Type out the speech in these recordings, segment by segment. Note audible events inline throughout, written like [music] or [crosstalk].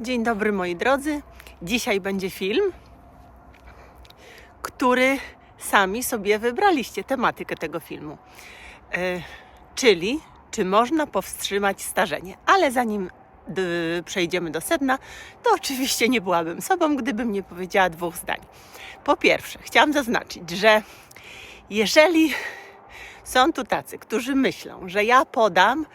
Dzień dobry moi drodzy. Dzisiaj będzie film, który sami sobie wybraliście tematykę tego filmu. E, czyli czy można powstrzymać starzenie. Ale zanim przejdziemy do sedna, to oczywiście nie byłabym sobą, gdybym nie powiedziała dwóch zdań. Po pierwsze, chciałam zaznaczyć, że jeżeli są tu tacy, którzy myślą, że ja podam,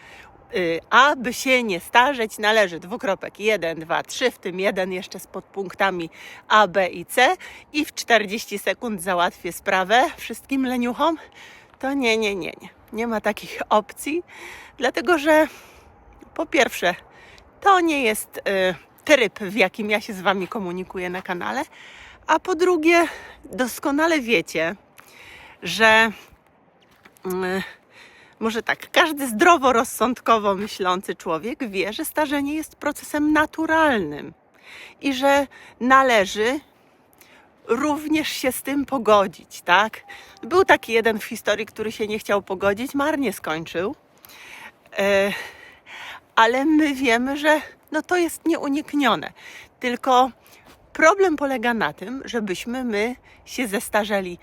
aby się nie starzeć, należy dwukropek. 1, 2, 3, w tym jeden jeszcze z podpunktami A, B i C. I w 40 sekund załatwię sprawę wszystkim leniuchom, to nie, nie, nie, nie. Nie ma takich opcji, dlatego że po pierwsze, to nie jest y, tryb, w jakim ja się z Wami komunikuję na kanale, a po drugie, doskonale wiecie, że y, może tak, każdy zdroworozsądkowo myślący człowiek wie, że starzenie jest procesem naturalnym i że należy również się z tym pogodzić, tak? Był taki jeden w historii, który się nie chciał pogodzić, marnie skończył. E, ale my wiemy, że no to jest nieuniknione. Tylko problem polega na tym, żebyśmy my się zestarzeli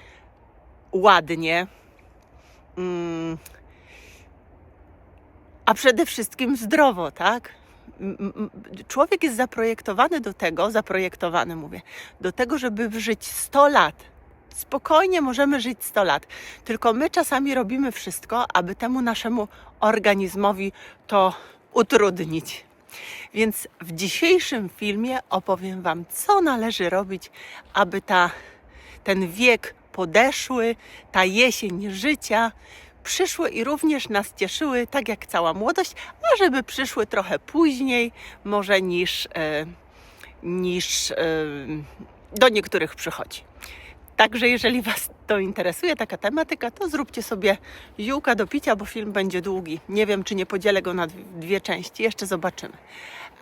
ładnie, mm, a przede wszystkim zdrowo, tak? Człowiek jest zaprojektowany do tego, zaprojektowany mówię, do tego, żeby żyć 100 lat. Spokojnie możemy żyć 100 lat, tylko my czasami robimy wszystko, aby temu naszemu organizmowi to utrudnić. Więc w dzisiejszym filmie opowiem Wam, co należy robić, aby ta, ten wiek podeszły, ta jesień życia przyszły i również nas cieszyły, tak jak cała młodość, a żeby przyszły trochę później, może niż, e, niż e, do niektórych przychodzi. Także jeżeli Was to interesuje, taka tematyka, to zróbcie sobie ziółka do picia, bo film będzie długi. Nie wiem, czy nie podzielę go na dwie części, jeszcze zobaczymy.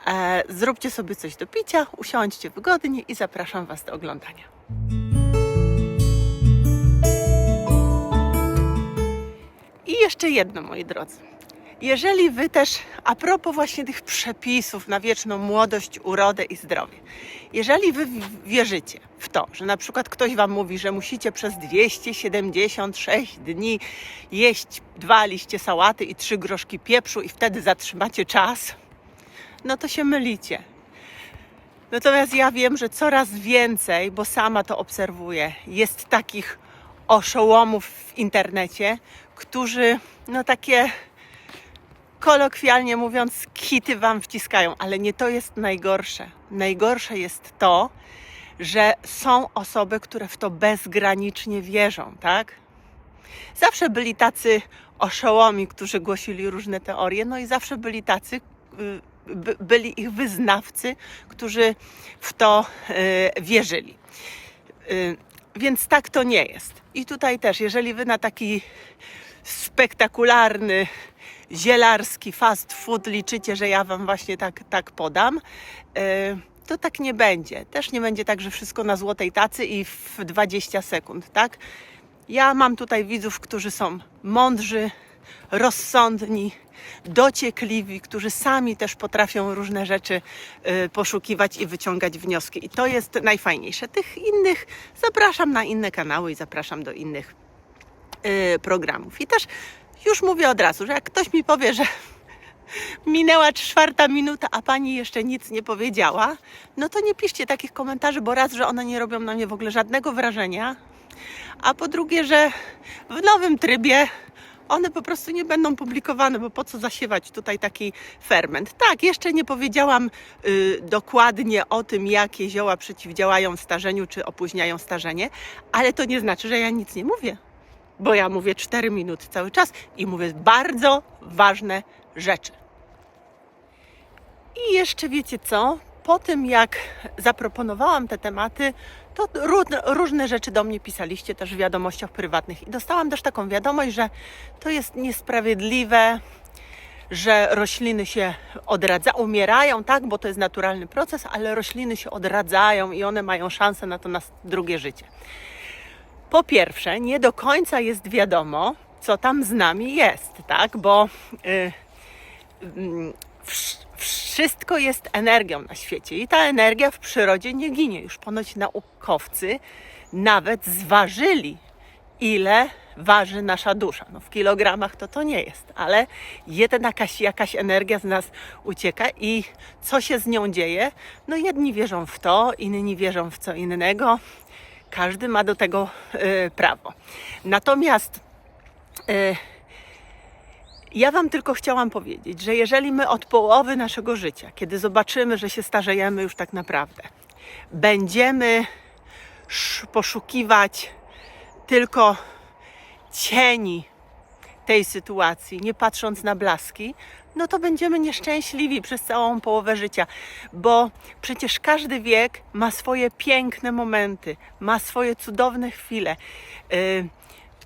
E, zróbcie sobie coś do picia, usiądźcie wygodnie i zapraszam Was do oglądania. I jeszcze jedno, moi drodzy. Jeżeli wy też, a propos właśnie tych przepisów na wieczną młodość, urodę i zdrowie, jeżeli wy wierzycie w to, że na przykład ktoś wam mówi, że musicie przez 276 dni jeść dwa liście sałaty i trzy groszki pieprzu i wtedy zatrzymacie czas, no to się mylicie. Natomiast ja wiem, że coraz więcej, bo sama to obserwuję, jest takich oszołomów w internecie, którzy no takie kolokwialnie mówiąc kity wam wciskają, ale nie to jest najgorsze. Najgorsze jest to, że są osoby, które w to bezgranicznie wierzą, tak? Zawsze byli tacy oszołomi, którzy głosili różne teorie, no i zawsze byli tacy, y, by- byli ich wyznawcy, którzy w to y, wierzyli. Y, Więc tak to nie jest. I tutaj też, jeżeli wy na taki spektakularny, zielarski fast food liczycie, że ja wam właśnie tak, tak podam, y, to tak nie będzie. Też nie będzie tak, że wszystko na złotej tacy i w 20 sekund, tak? Ja mam tutaj widzów, którzy są mądrzy, rozsądni, dociekliwi, którzy sami też potrafią różne rzeczy y, poszukiwać i wyciągać wnioski. I to jest najfajniejsze. Tych innych zapraszam na inne kanały i zapraszam do innych programów. I też już mówię od razu, że jak ktoś mi powie, że minęła czwarta minuta, a pani jeszcze nic nie powiedziała, no to nie piszcie takich komentarzy, bo raz, że one nie robią na mnie w ogóle żadnego wrażenia, a po drugie, że w nowym trybie one po prostu nie będą publikowane, bo po co zasiewać tutaj taki ferment. Tak, jeszcze nie powiedziałam y, dokładnie o tym, jakie zioła przeciwdziałają starzeniu czy opóźniają starzenie, ale to nie znaczy, że ja nic nie mówię, bo ja mówię 4 minuty cały czas i mówię bardzo ważne rzeczy. I jeszcze wiecie co? Po tym jak zaproponowałam te tematy, to ró- różne rzeczy do mnie pisaliście też w wiadomościach prywatnych. I dostałam też taką wiadomość, że to jest niesprawiedliwe, że rośliny się odradzają, umierają, tak, bo to jest naturalny proces, ale rośliny się odradzają i one mają szansę na to na drugie życie. Po pierwsze, nie do końca jest wiadomo, co tam z nami jest, tak, bo y, wsz- Wszystko jest energią na świecie i ta energia w przyrodzie nie ginie. Już ponoć naukowcy nawet zważyli, ile waży nasza dusza. No w kilogramach to to nie jest, ale jeden jakaś, jakaś energia z nas ucieka i co się z nią dzieje? No jedni wierzą w to, inni wierzą w co innego. Każdy ma do tego y, prawo. Natomiast y, ja Wam tylko chciałam powiedzieć, że jeżeli my od połowy naszego życia, kiedy zobaczymy, że się starzejemy już tak naprawdę, będziemy sz- poszukiwać tylko cieni tej sytuacji, nie patrząc na blaski, no to będziemy nieszczęśliwi przez całą połowę życia, bo przecież każdy wiek ma swoje piękne momenty, ma swoje cudowne chwile, yy,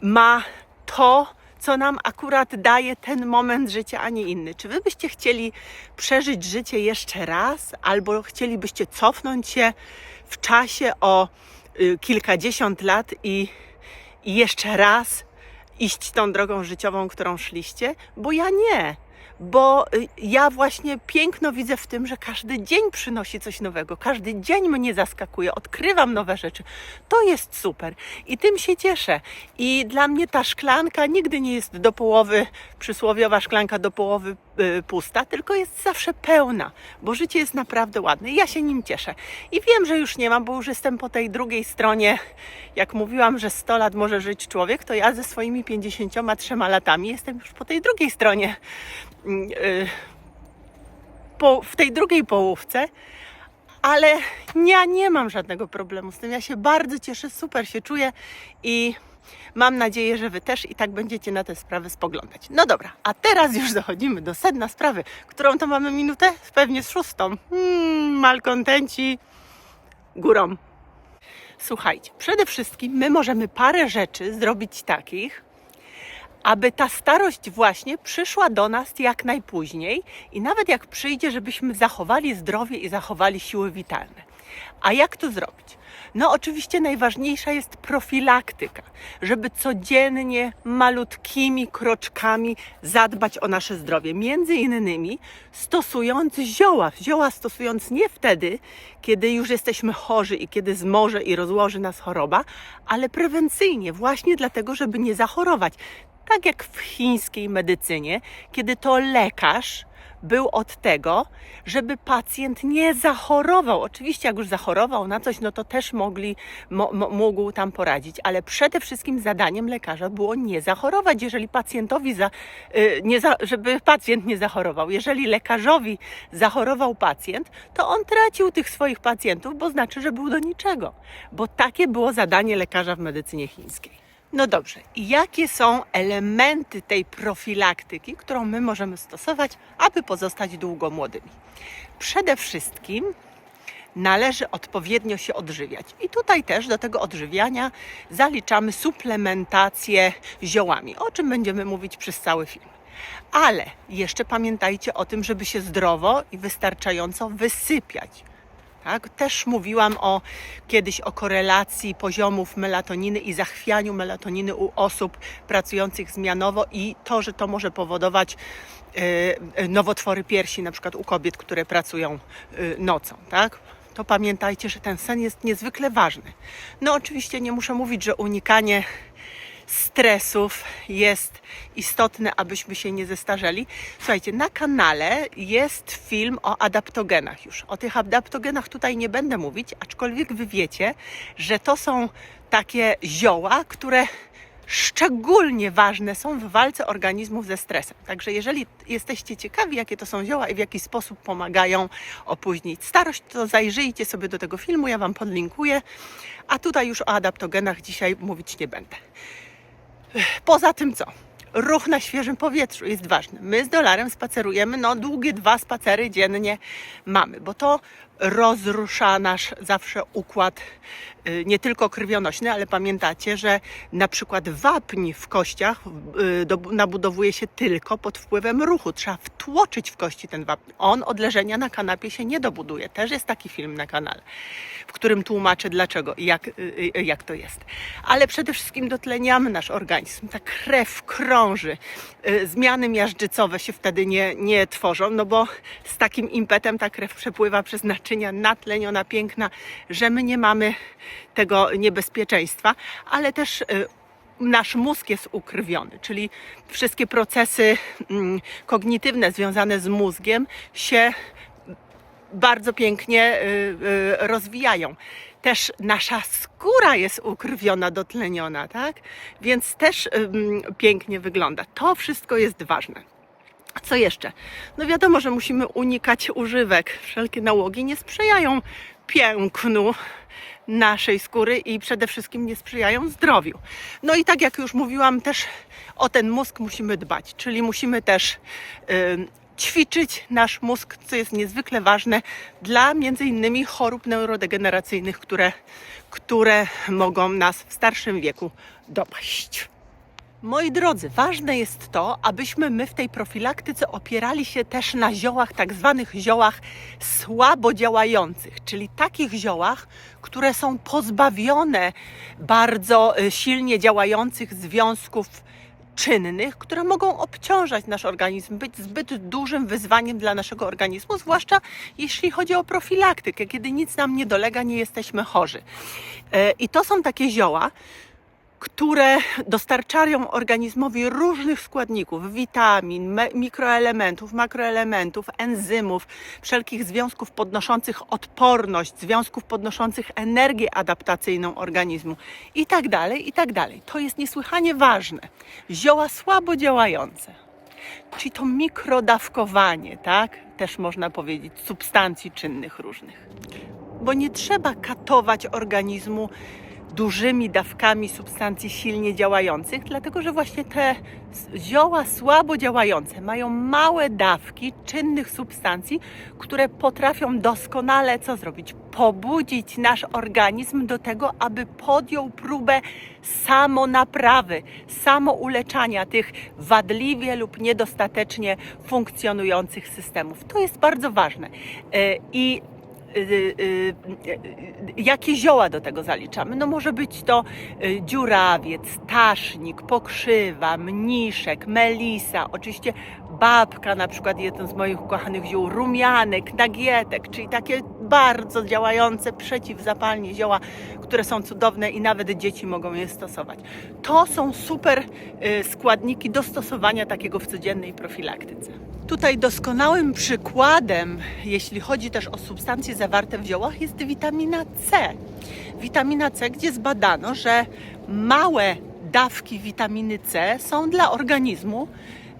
ma to, co nam akurat daje ten moment życia, a nie inny. Czy wy byście chcieli przeżyć życie jeszcze raz, albo chcielibyście cofnąć się w czasie o y, kilkadziesiąt lat i, i jeszcze raz iść tą drogą życiową, którą szliście? Bo ja nie. Bo y, ja właśnie piękno widzę w tym, że każdy dzień przynosi coś nowego, każdy dzień mnie zaskakuje, odkrywam nowe rzeczy. To jest super i tym się cieszę. I dla mnie ta szklanka nigdy nie jest do połowy, przysłowiowa szklanka do połowy y, pusta, tylko jest zawsze pełna, bo życie jest naprawdę ładne i ja się nim cieszę. I wiem, że już nie mam, bo już jestem po tej drugiej stronie. Jak mówiłam, że 100 lat może żyć człowiek, to ja ze swoimi 53 latami jestem już po tej drugiej stronie. Mm, y, Po, w tej drugiej połówce, ale ja nie mam żadnego problemu z tym. Ja się bardzo cieszę, super się czuję i mam nadzieję, że Wy też i tak będziecie na te sprawy spoglądać. No dobra, a teraz już dochodzimy do sedna sprawy. Którą to mamy minutę? Pewnie z szóstą. Hmm, malkontenci górą. Słuchajcie, przede wszystkim my możemy parę rzeczy zrobić takich, aby ta starość właśnie przyszła do nas jak najpóźniej i nawet jak przyjdzie, żebyśmy zachowali zdrowie i zachowali siły witalne. A jak to zrobić? No oczywiście najważniejsza jest profilaktyka, żeby codziennie malutkimi kroczkami zadbać o nasze zdrowie. Między innymi stosując zioła. Zioła stosując nie wtedy, kiedy już jesteśmy chorzy i kiedy zmoże i rozłoży nas choroba, ale prewencyjnie, właśnie dlatego, żeby nie zachorować tak jak w chińskiej medycynie, kiedy to lekarz był od tego, żeby pacjent nie zachorował. Oczywiście, jak już zachorował na coś, no to też mogli, mo, mógł tam poradzić, ale przede wszystkim zadaniem lekarza było nie zachorować. Jeżeli pacjentowi, za, y, nie za, żeby pacjent nie zachorował, jeżeli lekarzowi zachorował pacjent, to on tracił tych swoich pacjentów, bo znaczy, że był do niczego. Bo takie było zadanie lekarza w medycynie chińskiej. No dobrze, jakie są elementy tej profilaktyki, którą my możemy stosować, aby pozostać długo młodymi? Przede wszystkim należy odpowiednio się odżywiać. I tutaj też do tego odżywiania zaliczamy suplementację ziołami, o czym będziemy mówić przez cały film. Ale jeszcze pamiętajcie o tym, żeby się zdrowo i wystarczająco wysypiać. Tak? Też mówiłam o, kiedyś o korelacji poziomów melatoniny i zachwianiu melatoniny u osób pracujących zmianowo i to, że to może powodować e, nowotwory piersi, na przykład u kobiet, które pracują e, nocą. Tak? To pamiętajcie, że ten sen jest niezwykle ważny. No oczywiście nie muszę mówić, że unikanie stresów jest istotne, abyśmy się nie zestarzeli. Słuchajcie, na kanale jest film o adaptogenach już. O tych adaptogenach tutaj nie będę mówić, aczkolwiek wy wiecie, że to są takie zioła, które szczególnie ważne są w walce organizmów ze stresem. Także jeżeli jesteście ciekawi, jakie to są zioła i w jaki sposób pomagają opóźnić starość, to zajrzyjcie sobie do tego filmu, ja Wam podlinkuję. A tutaj już o adaptogenach dzisiaj mówić nie będę. Poza tym co? Ruch na świeżym powietrzu jest ważny. My z dolarem spacerujemy, no długie dwa spacery dziennie mamy, bo to rozrusza nasz zawsze układ y, nie tylko krwionośny, ale pamiętacie, że na przykład wapń w kościach y, do, nabudowuje się tylko pod wpływem ruchu. Trzeba wtłoczyć w kości ten wapń. On od leżenia na kanapie się nie dobuduje. Też jest taki film na kanale, w którym tłumaczę dlaczego i jak, y, jak to jest. Ale przede wszystkim dotleniamy nasz organizm. Ta krew krąży Zmiany miażdżycowe się wtedy nie, nie tworzą, no bo z takim impetem ta krew przepływa przez naczynia natleniona, piękna, że my nie mamy tego niebezpieczeństwa, ale też y, nasz mózg jest ukrwiony, czyli wszystkie procesy mm, kognitywne związane z mózgiem się bardzo pięknie y, y, rozwijają. Też nasza skóra jest ukrwiona, dotleniona, tak? Więc też pięknie wygląda. To wszystko jest ważne. Co jeszcze? No wiadomo, że musimy unikać używek. Wszelkie nałogi nie sprzyjają pięknu naszej skóry i przede wszystkim nie sprzyjają zdrowiu. No i tak jak już mówiłam, też o ten mózg musimy dbać, czyli musimy też ym, ćwiczyć nasz mózg, co jest niezwykle ważne dla między innymi chorób neurodegeneracyjnych, które, które mogą nas w starszym wieku dopaść. Moi drodzy, ważne jest to, abyśmy my w tej profilaktyce opierali się też na ziołach, tak zwanych ziołach słabo działających, czyli takich ziołach, które są pozbawione bardzo y, silnie działających związków czynnych, które mogą obciążać nasz organizm, być zbyt dużym wyzwaniem dla naszego organizmu, zwłaszcza jeśli chodzi o profilaktykę, kiedy nic nam nie dolega, nie jesteśmy chorzy. E, I to są takie zioła, które dostarczają organizmowi różnych składników, witamin, me- mikroelementów, makroelementów, enzymów, wszelkich związków podnoszących odporność, związków podnoszących energię adaptacyjną organizmu i tak dalej, i tak. To jest niesłychanie ważne. Zioła słabo działające. Czyli to mikrodawkowanie, tak? Też można powiedzieć, substancji czynnych różnych. Bo nie trzeba katować organizmu dużymi dawkami substancji silnie działających, dlatego że właśnie te zioła słabo działające mają małe dawki czynnych substancji, które potrafią doskonale co zrobić? Pobudzić nasz organizm do tego, aby podjął próbę samonaprawy, samouleczania tych wadliwie lub niedostatecznie funkcjonujących systemów. To jest bardzo ważne. I y, y, jakie zioła do tego zaliczamy? No może być to y, dziurawiec, tasznik, pokrzywa, mniszek, melisa, oczywiście babka, na przykład jeden z moich ukochanych ziół, rumianek, nagietek, czyli takie bardzo działające przeciwzapalnie zioła, które są cudowne i nawet dzieci mogą je stosować. To są super y, składniki do stosowania takiego w codziennej profilaktyce. Tutaj doskonałym przykładem, jeśli chodzi też o substancje zawarte w ziołach, jest witamina C. Witamina C, gdzie zbadano, że małe dawki witaminy C są dla organizmu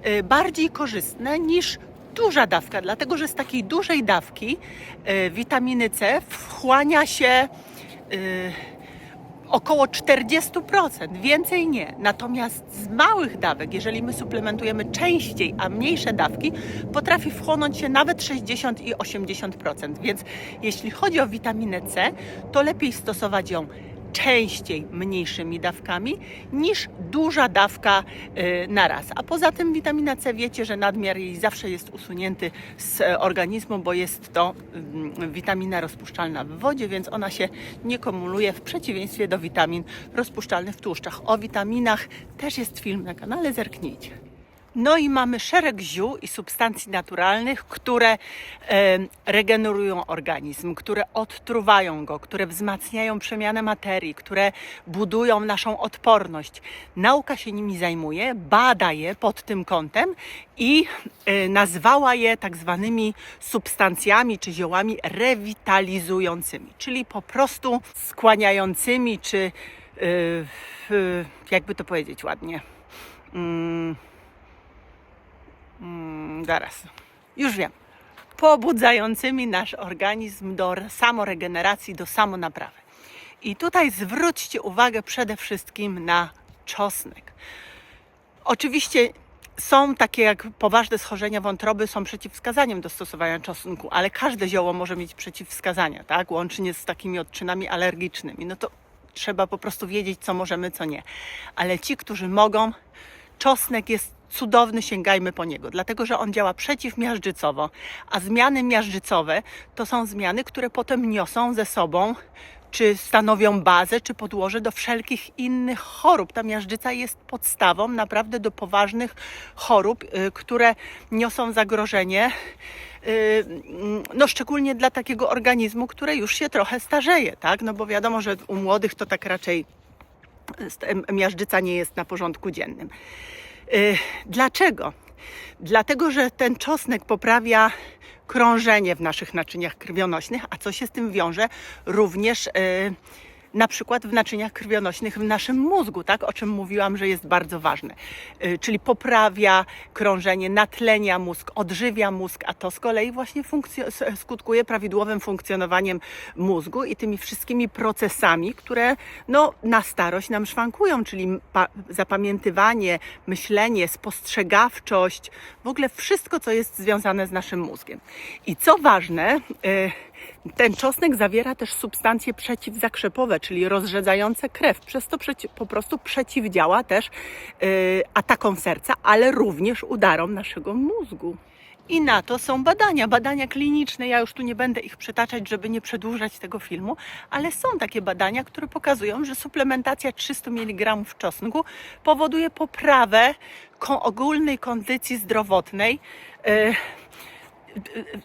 y, bardziej korzystne niż duża dawka, dlatego że z takiej dużej dawki y, witaminy C wchłania się y, około 40%, więcej nie. Natomiast z małych dawek, jeżeli my suplementujemy częściej, a mniejsze dawki, potrafi wchłonąć się nawet 60 i 80%. Więc jeśli chodzi o witaminę C, to lepiej stosować ją częściej mniejszymi dawkami niż duża dawka y, na raz. A poza tym witamina C wiecie, że nadmiar jej zawsze jest usunięty z e, organizmu, bo jest to mm, witamina rozpuszczalna w wodzie, więc ona się nie kumuluje w przeciwieństwie do witamin rozpuszczalnych w tłuszczach. O witaminach też jest film na kanale, zerknijcie. No i mamy szereg ziół i substancji naturalnych, które regenerują organizm, które odtruwają go, które wzmacniają przemianę materii, które budują naszą odporność. Nauka się nimi zajmuje, bada je pod tym kątem i e, nazwała je tak zwanymi substancjami czy ziołami rewitalizującymi, czyli po prostu skłaniającymi, czy e, jakby to powiedzieć ładnie. Mm, Mm, zaraz. Już wiem. Pobudzającymi nasz organizm do re- samoregeneracji, do samonaprawy. I tutaj zwróćcie uwagę przede wszystkim na czosnek. Oczywiście są takie jak poważne schorzenia wątroby, są przeciwwskazaniem do stosowania czosnku, ale każde zioło może mieć przeciwwskazania, tak? Łącznie z takimi odczynami alergicznymi. No to trzeba po prostu wiedzieć, co możemy, co nie. Ale ci, którzy mogą, czosnek jest cudowny, sięgajmy po niego, dlatego że on działa przeciwmiażdżycowo, a zmiany miażdżycowe to są zmiany, które potem niosą ze sobą czy stanowią bazę, czy podłoże do wszelkich innych chorób. Ta miażdżyca jest podstawą naprawdę do poważnych chorób, y, które niosą zagrożenie. y, mm, No, szczególnie dla takiego organizmu, który już się trochę starzeje, tak? No bo wiadomo, że u młodych to tak raczej em- miażdżyca nie jest na porządku dziennym. Y, Dlaczego? Dlatego, że ten czosnek poprawia krążenie w naszych naczyniach krwionośnych, a co się z tym wiąże? Również y, na przykład w naczyniach krwionośnych w naszym mózgu, tak? o czym mówiłam, że jest bardzo ważne. Y, Czyli poprawia krążenie, natlenia mózg, odżywia mózg, a to z kolei właśnie skutkuje prawidłowym funkcjonowaniem mózgu i tymi wszystkimi procesami, które no, na starość nam szwankują, czyli pa- zapamiętywanie, myślenie, spostrzegawczość, w ogóle wszystko, co jest związane z naszym mózgiem. I co ważne, y, ten czosnek zawiera też substancje przeciwzakrzepowe, czyli rozrzedzające krew. Przez to przeci- po prostu przeciwdziała też y, atakom serca, ale również udarom naszego mózgu. I na to są badania, badania kliniczne. Ja już tu nie będę ich przytaczać, żeby nie przedłużać tego filmu, ale są takie badania, które pokazują, że suplementacja 300 mg czosnku powoduje poprawę ogólnej kondycji zdrowotnej. y,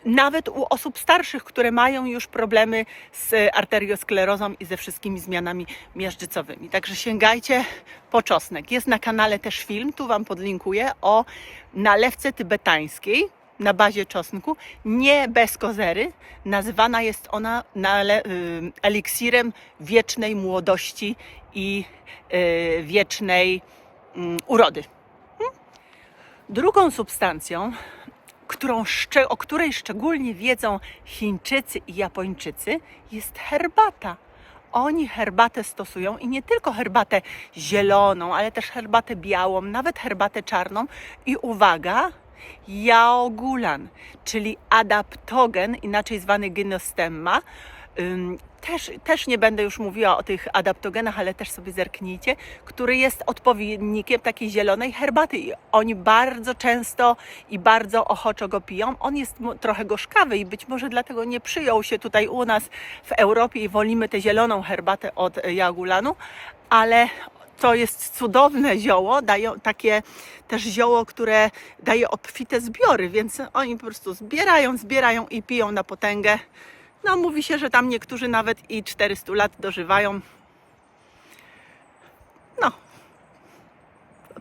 nawet u osób starszych, które mają już problemy z arteriosklerozą i ze wszystkimi zmianami miażdżycowymi. Także sięgajcie po czosnek. Jest na kanale też film, tu Wam podlinkuję, o nalewce tybetańskiej na bazie czosnku, nie bez kozery. Nazywana jest ona y, eliksirem wiecznej młodości i y, wiecznej mm, urody. Hmm? Drugą substancją, którą, o której szczególnie wiedzą Chińczycy i Japończycy, jest herbata. Oni herbatę stosują i nie tylko herbatę zieloną, ale też herbatę białą, nawet herbatę czarną. I uwaga, jaogulan, czyli adaptogen, inaczej zwany gynostemma. Też, też nie będę już mówiła o tych adaptogenach, ale też sobie zerknijcie, który jest odpowiednikiem takiej zielonej herbaty. I oni bardzo często i bardzo ochoczo go piją. On jest trochę gorzkawy i być może dlatego nie przyjął się tutaj u nas w Europie i wolimy tę zieloną herbatę od e, jagulanu, ale to jest cudowne zioło, dają takie też zioło, które daje obfite zbiory, więc oni po prostu zbierają, zbierają i piją na potęgę. No mówi się, że tam niektórzy nawet i 400 lat dożywają. No.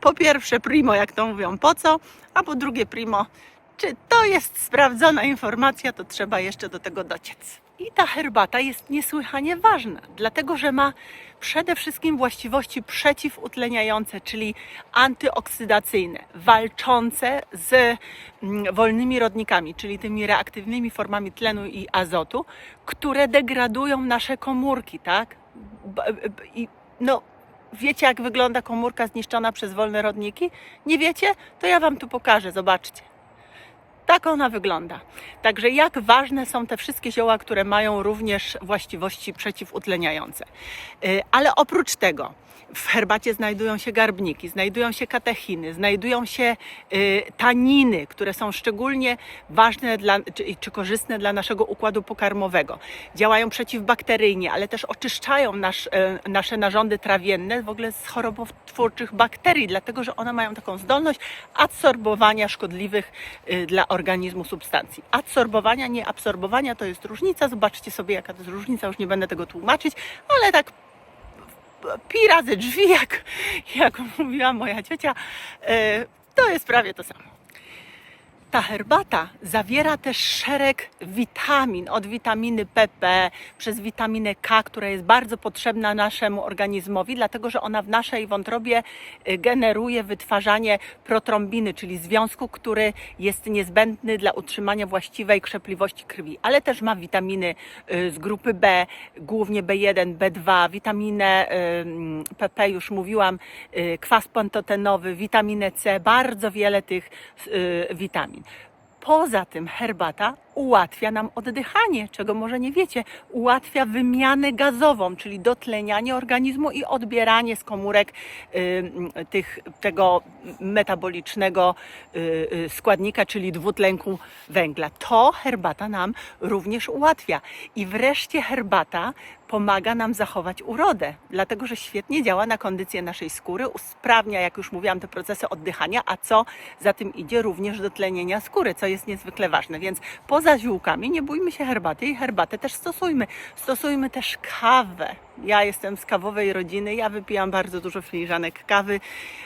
Po pierwsze primo, jak to mówią, po co? A po drugie primo, czy to jest sprawdzona informacja, to trzeba jeszcze do tego dociec. I ta herbata jest niesłychanie ważna, dlatego że ma przede wszystkim właściwości przeciwutleniające, czyli antyoksydacyjne, walczące z mm, wolnymi rodnikami, czyli tymi reaktywnymi formami tlenu i azotu, które degradują nasze komórki, tak? I no, wiecie, jak wygląda komórka zniszczona przez wolne rodniki? Nie wiecie? To ja Wam tu pokażę, zobaczcie. Tak ona wygląda. Także jak ważne są te wszystkie zioła, które mają również właściwości przeciwutleniające. Y, Ale oprócz tego w herbacie znajdują się garbniki, znajdują się katechiny, znajdują się y, taniny, które są szczególnie ważne dla, czy, czy korzystne dla naszego układu pokarmowego. Działają przeciwbakteryjnie, ale też oczyszczają nasz, y, nasze narządy trawienne w ogóle z chorobotwórczych bakterii, dlatego że one mają taką zdolność adsorbowania szkodliwych dla organizmu substancji. Adsorbowania, nie absorbowania to jest różnica. Zobaczcie sobie, jaka to jest różnica, już nie będę tego tłumaczyć, ale tak pi razy drzwi, jak, jak mówiła moja ciocia, e, to jest prawie to samo. Ta herbata zawiera też szereg witamin, od witaminy PP przez witaminę K, która jest bardzo potrzebna naszemu organizmowi, dlatego że ona w naszej wątrobie y, generuje wytwarzanie protrombiny, czyli związku, który jest niezbędny dla utrzymania właściwej krzepliwości krwi, ale też ma witaminy y, z grupy B, głównie B1, B2, witaminę y, PP, już mówiłam, y, kwas pantotenowy, witaminę C, bardzo wiele tych y, Poza tym herbata ułatwia nam oddychanie, czego może nie wiecie. Ułatwia wymianę gazową, czyli dotlenianie organizmu i odbieranie z komórek y, tych, tego metabolicznego y, y, składnika, czyli dwutlenku węgla. To herbata nam również ułatwia. I wreszcie herbata pomaga nam zachować urodę, dlatego że świetnie działa na kondycję naszej skóry, usprawnia, jak już mówiłam, te procesy oddychania, a co za tym idzie, również dotlenienia skóry, co jest niezwykle ważne. Więc poza ziółkami nie bójmy się herbaty i herbatę też stosujmy. Stosujmy też kawę. Ja jestem z kawowej rodziny, ja wypijam bardzo dużo filiżanek kawy.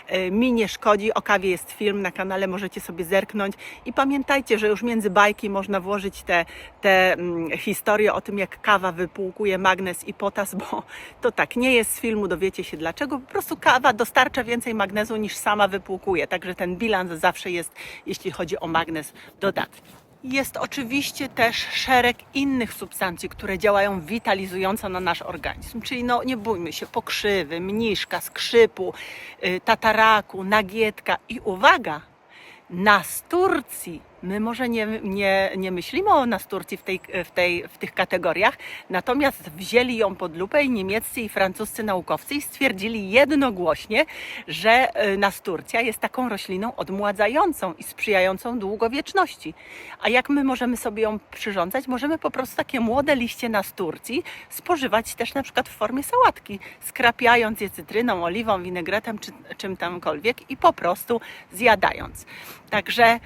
E, Mi nie szkodzi, o kawie jest film na kanale, możecie sobie zerknąć. I pamiętajcie, że już między bajki można włożyć te, te mm, historie o tym, jak kawa wypłukuje magnez i potas, bo to tak nie jest z filmu, dowiecie się dlaczego. Po prostu kawa dostarcza więcej magnezu niż sama wypłukuje, także ten bilans zawsze jest, jeśli chodzi o magnez, dodatni. Jest oczywiście też szereg innych substancji, które działają witalizująco na nasz organizm. Czyli no, nie bójmy się pokrzywy, mniszka, skrzypu, y, tataraku, nagietka i uwaga, nasturcji. My może nie, nie, nie myślimy o nasturcji w, tej, w, tej, w tych kategoriach, natomiast wzięli ją pod lupę i niemieccy i francuscy naukowcy i stwierdzili jednogłośnie, że y, nasturcja jest taką rośliną odmładzającą i sprzyjającą długowieczności. A jak my możemy sobie ją przyrządzać? Możemy po prostu takie młode liście nasturcji spożywać też na przykład w formie sałatki, skrapiając je cytryną, oliwą, winegretem czy czym tamkolwiek i po prostu zjadając. Także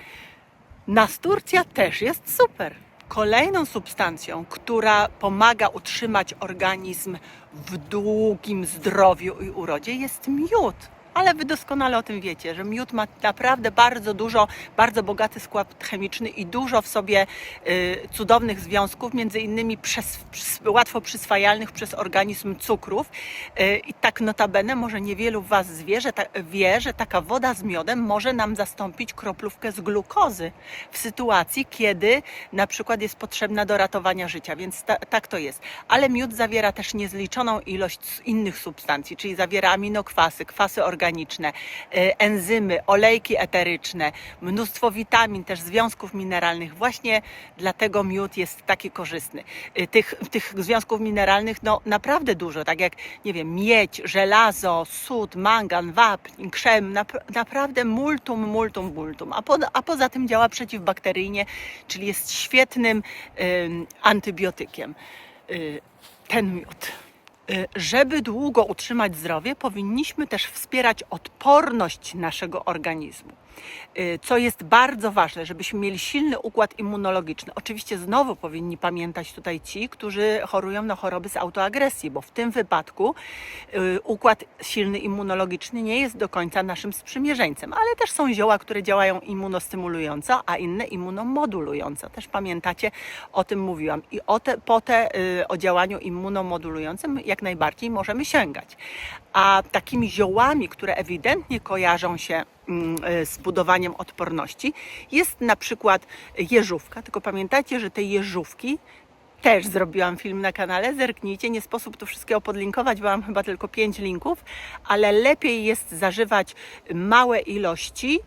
Nasturcja też jest super. Kolejną substancją, która pomaga utrzymać organizm w długim zdrowiu i urodzie jest miód. Ale Wy doskonale o tym wiecie, że miód ma naprawdę bardzo dużo, bardzo bogaty skład chemiczny i dużo w sobie y, cudownych związków, między innymi przez, łatwo przyswajalnych przez organizm cukrów. Y, I tak notabene może niewielu Was wie że, ta, wie, że taka woda z miodem może nam zastąpić kroplówkę z glukozy w sytuacji, kiedy na przykład jest potrzebna do ratowania życia, więc ta, tak to jest. Ale miód zawiera też niezliczoną ilość innych substancji, czyli zawiera aminokwasy, kwasy organiczne, organiczne, enzymy, olejki eteryczne, mnóstwo witamin, też związków mineralnych. Właśnie dlatego miód jest taki korzystny. Y, Tych, tych związków mineralnych no, naprawdę dużo, tak jak nie wiem, miedź, żelazo, sód, mangan, wapń, krzem, nap naprawdę multum, multum, multum. A, po, a poza tym działa przeciwbakteryjnie, czyli jest świetnym ym, antybiotykiem. Y, ten miód. Y, Żeby długo utrzymać zdrowie, powinniśmy też wspierać odporność naszego organizmu. Y, Co jest bardzo ważne, żebyśmy mieli silny układ immunologiczny. Oczywiście znowu powinni pamiętać tutaj ci, którzy chorują na choroby z autoagresji, bo w tym wypadku y, układ silny immunologiczny nie jest do końca naszym sprzymierzeńcem, ale też są zioła, które działają immunostymulująco, a inne immunomodulująco. Też pamiętacie, o tym mówiłam. I o te, po te y, o działaniu immunomodulującym jak najbardziej możemy sięgać. A takimi ziołami, które ewidentnie kojarzą się mm, z budowaniem odporności, jest na przykład jeżówka. Tylko pamiętajcie, że te jeżówki też zrobiłam film na kanale, zerknijcie, nie sposób tu wszystkiego podlinkować, bo mam chyba tylko 5 linków, ale lepiej jest zażywać małe ilości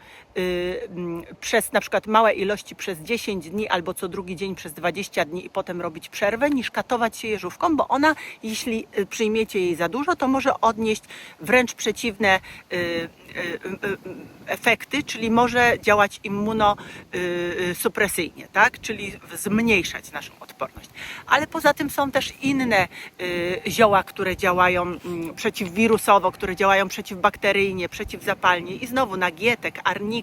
przez na przykład małe ilości przez 10 dni albo co drugi dzień przez 20 dni i potem robić przerwę, niż katować się jeżówką, bo ona, jeśli y, przyjmiecie jej za dużo, to może odnieść wręcz przeciwne y, y, y, y, efekty, czyli może działać immunosupresyjnie, tak? czyli zmniejszać naszą odporność. Ale poza tym są też inne y, zioła, które działają mm, przeciwwirusowo, które działają przeciwbakteryjnie, przeciwzapalnie i znowu nagietek, arnika,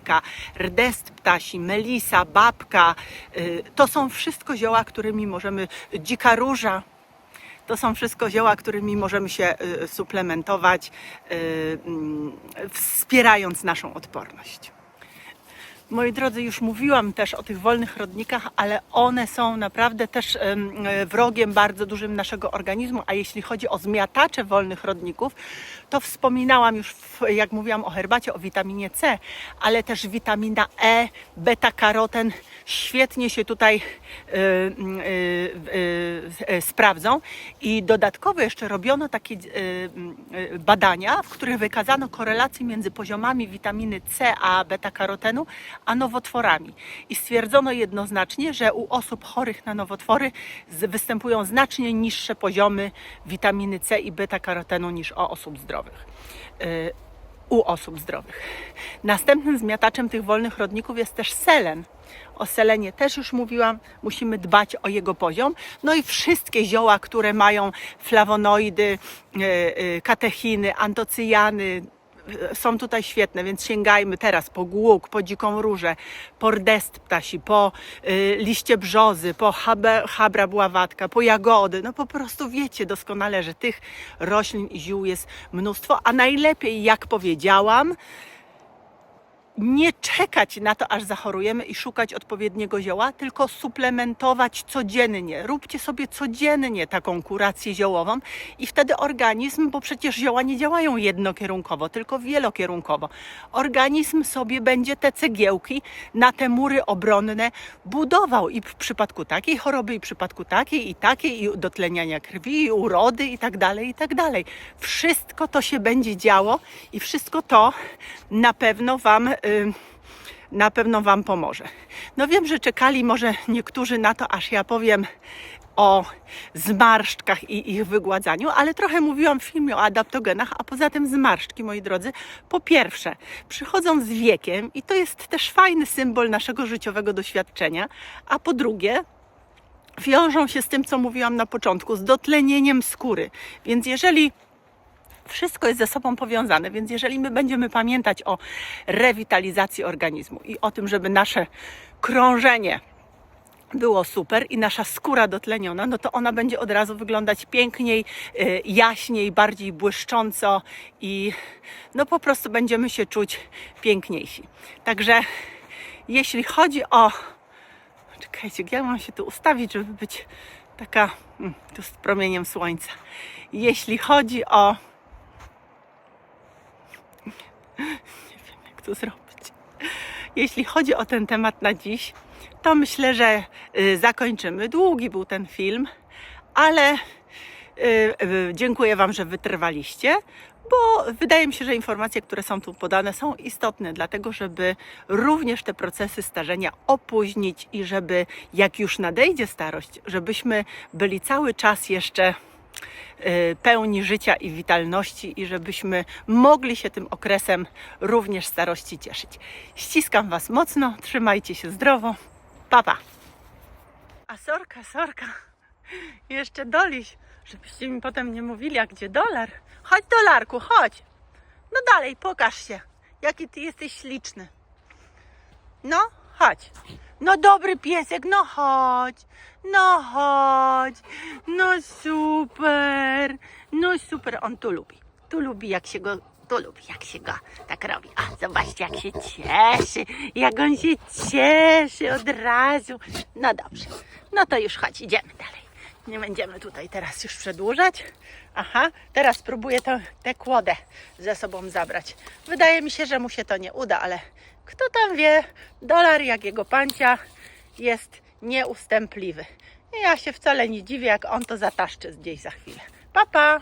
rdest ptasi, melisa, babka. y, To są wszystko zioła, którymi możemy, dzika róża, to są wszystko zioła, którymi możemy się y, suplementować, y, mm, wspierając naszą odporność. Moi drodzy, już mówiłam też o tych wolnych rodnikach, ale one są naprawdę też e, wrogiem bardzo dużym naszego organizmu. A jeśli chodzi o zmiatacze wolnych rodników, to wspominałam już, jak mówiłam o herbacie, o witaminie C, ale też witamina E, beta-karoten świetnie się tutaj y, y, sprawdzą. I dodatkowo jeszcze robiono takie badania, w których wykazano korelację między poziomami witaminy C a beta-karotenu, a nowotworami. I stwierdzono jednoznacznie, że u osób chorych na nowotwory występują znacznie niższe poziomy witaminy C i beta-karotenu niż u osób zdrowych. Y, u osób zdrowych. Następnym zmiataczem tych wolnych rodników jest też selen. O selenie też już mówiłam, musimy dbać o jego poziom. No i wszystkie zioła, które mają flawonoidy, e, e, katechiny, antocyjany, są tutaj świetne, więc sięgajmy teraz po głuk, po dziką różę, po rdest ptasi, po e, liście brzozy, po habe, habra bławatka, po jagody. No po prostu wiecie doskonale, że tych roślin i ziół jest mnóstwo, a najlepiej, jak powiedziałam, nie czekać na to, aż zachorujemy i szukać odpowiedniego zioła, tylko suplementować codziennie. Róbcie sobie codziennie taką kurację ziołową i wtedy organizm, bo przecież zioła nie działają jednokierunkowo, tylko wielokierunkowo. Organizm sobie będzie te cegiełki na te mury obronne budował i w przypadku takiej choroby, i w przypadku takiej, i takiej, i dotleniania krwi, i urody, i tak dalej, i tak dalej. Wszystko to się będzie działo i wszystko to na pewno Wam y, na pewno Wam pomoże. No wiem, że czekali może niektórzy na to, aż ja powiem o zmarszczkach i ich wygładzaniu, ale trochę mówiłam w filmie o adaptogenach, a poza tym zmarszczki, moi drodzy, po pierwsze, przychodzą z wiekiem i to jest też fajny symbol naszego życiowego doświadczenia, a po drugie, wiążą się z tym, co mówiłam na początku, z dotlenieniem skóry. Więc jeżeli wszystko jest ze sobą powiązane, więc jeżeli my będziemy pamiętać o rewitalizacji organizmu i o tym, żeby nasze krążenie było super i nasza skóra dotleniona, no to ona będzie od razu wyglądać piękniej, y, jaśniej, bardziej błyszcząco i no po prostu będziemy się czuć piękniejsi. Także jeśli chodzi o Czekajcie, jak ja mam się tu ustawić, żeby być taka mm, tu z promieniem słońca. Jeśli chodzi o. [laughs] Nie wiem, jak to zrobić. Jeśli chodzi o ten temat na dziś, to myślę, że y, zakończymy. Długi był ten film, ale y, dziękuję Wam, że wytrwaliście, bo wydaje mi się, że informacje, które są tu podane, są istotne, dlatego żeby również te procesy starzenia opóźnić i żeby jak już nadejdzie starość, żebyśmy byli cały czas jeszcze pełni życia i witalności i żebyśmy mogli się tym okresem również starości cieszyć. Ściskam Was mocno, trzymajcie się zdrowo. Pa, pa. A sorka, sorka. Jeszcze doliś, żebyście mi potem nie mówili, a gdzie dolar. Chodź, dolarku, chodź. No dalej, pokaż się, jaki ty jesteś śliczny. No, chodź. No dobry piesek, no chodź. No chodź. No super. No super, on tu lubi. Tu lubi, jak się go tu lubi, jak się go tak robi. A zobaczcie, jak się cieszy, jak on się cieszy od razu. No dobrze, no to już chodź, idziemy dalej. Nie będziemy tutaj teraz już przedłużać. Aha, teraz spróbuję tę, tę kłodę ze sobą zabrać. Wydaje mi się, że mu się to nie uda, ale kto tam wie, dolar jak jego pancia jest nieustępliwy. I ja się wcale nie dziwię, jak on to zataszczy gdzieś za chwilę. Pa, pa!